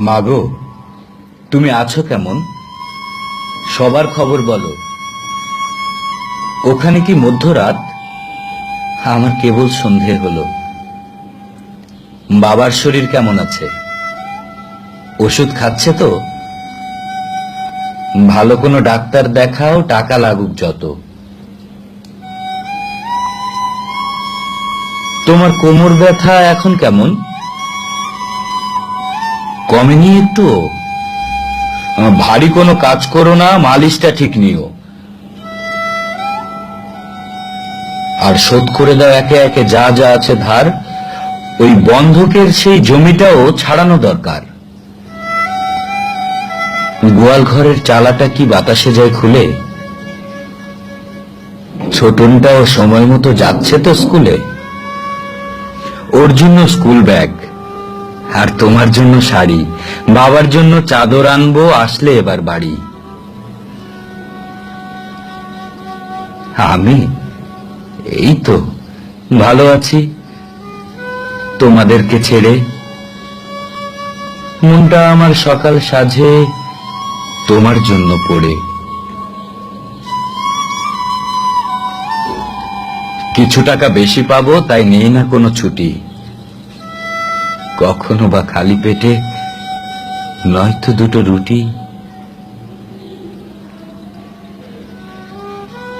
মাগো তুমি আছো কেমন? সবার খবর বলো। ওখানে কি মধ্যরাত? আমার কেবল সন্ধে হলো। বাবার শরীর কেমন আছে? ওষুধ খাচ্ছে তো? ভালো কোনো ডাক্তার দেখাও, টাকা লাগুক যত। তোমার কোমর ব্যথা এখন কেমন? কমেনি একটু ভারী কোনো কাজ করো না, মালিশটা ঠিক নিও। আর শোধ করে দাও একে একে যা যা আছে ধার। ওই বন্ধকের সেই জমিটাও ছাড়ানো দরকার। গোয়াল ঘরের চালাটা কি বাতাসে যায় খুলে? ছোটনটাও সময় মতো যাচ্ছে তো স্কুলে? ওর জন্য স্কুল ব্যাগ। আর তোমার জন্য শাড়ি, বাবার জন্য চাদর আনব, আসলে এবার বাড়ি। আমি? এই তো, ভালো আছি। তোমাদেরকে ছেড়ে মনটা আমার সকাল সাজে তোমার জন্য পড়ে। কিছু টাকা বেশি পাবো, তাই নেই না কোনো ছুটি। কখনো বা খালি পেটে, নয়তো দুটো রুটি।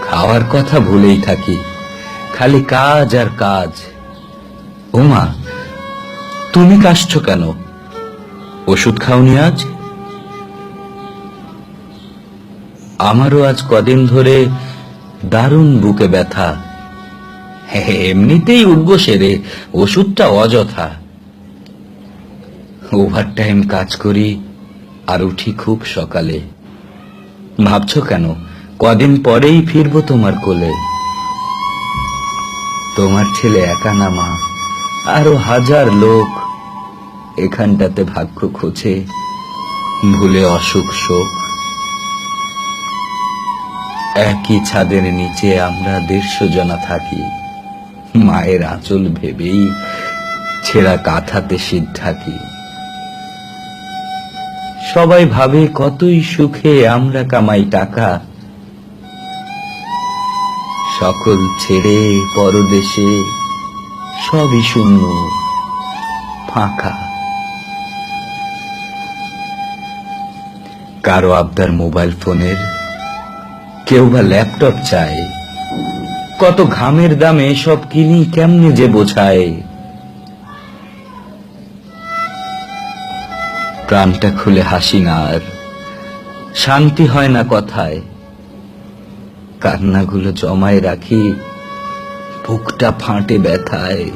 খাওয়ার কথা ভুলেই থাকি, খালি কাজ আর কাজ। ওমা তুমি কাশছো কেন? ওষুধ খাওনি আজ? আমারও আজ কদিন ধরে দারুণ বুকে ব্যথা। হ্যাঁ এমনিতেই উঠবো সেরে, ওষুধটা অযথা। ওভার টাইম কাজ করি, আর উঠি খুব সকালে। ভাবছ কেন? কদিন পরেই ফিরবো তোমার কোলে। তোমার ছেলে একা না মা, আরও হাজার লোক। এখানটাতে ভাগ্য খোঁজে, ভুলে অসুখ শোক। একই ছাদের নিচে আমরা দেড়শো জনা থাকি। মায়ের আঁচল ভেবেই ছেঁড়া কাঁথাতে শীত ঢাকি। সবাই ভাবে কতই সুখে আমরা কামাই টাকা। সকল ছেড়ে পরদেশে সবই শূন্য, ফাঁকা। কারও আবদার মোবাইল ফোনের, কেউ বা ল্যাপটপ চায়। কত ঘামের দামে সব কিনি কেমনে যে বোঝায়। প্রাণটা খুলে হাসি না আর শান্তি হয় না কথায়। কান্নাগুলো জমায় রাখি, বুকটা ফাঁটে ব্যথায়।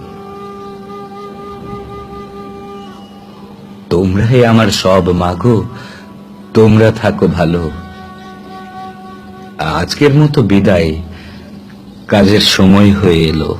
তোমরাই আমার সব মাগো, তোমরা থাকো ভালো। আজকের মতো বিদায়, কাজের সময় হয়ে এলো।